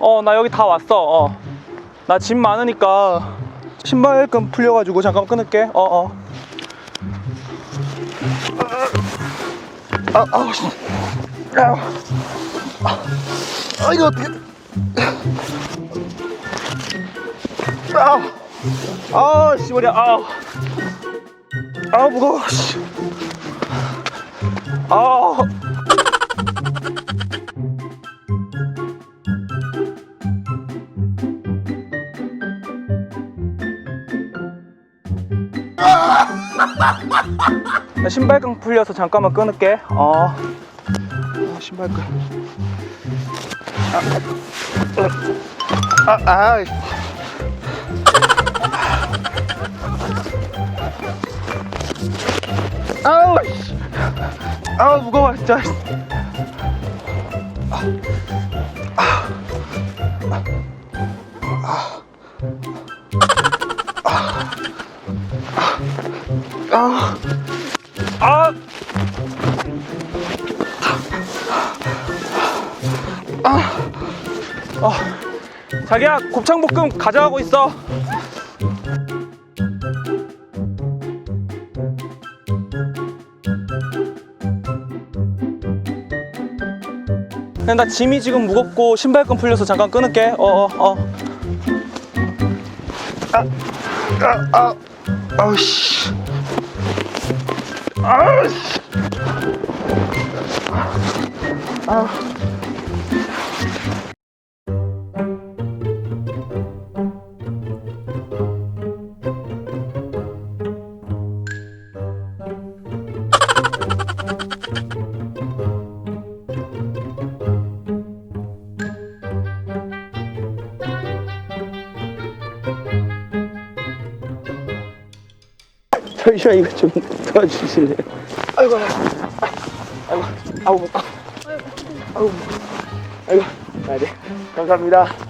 어, 나 여기 다 왔어. 어. 나 짐 많으니까 신발끈 풀려가지고 잠깐 끊을게. 어, 어. 아, 아우, 씨. 아우. 아, 이거 어떻게. 아우. 아우, 씨, 머리야. 아우. 아우, 무거워, 씨. 아우. 나 신발끈 풀려서 잠깐만 끊을게. 어. 어, 신발끈. 아, 아, 아. 아우, 씨. 아우, 무거워, 진짜. 아. 아. 아. 어. 자기야 곱창볶음 가져가고 있어. 근데 나 짐이 지금 무겁고 신발끈 풀려서 잠깐 끊을게. 어, 어, 어. 아, 아, 아, 아우 씨. 아우 씨. 아. 잠시만 이거 좀 도와주실래요? 아이고, 아이고, 아이고, 아이고, 아이고, 아, 네, 감사합니다.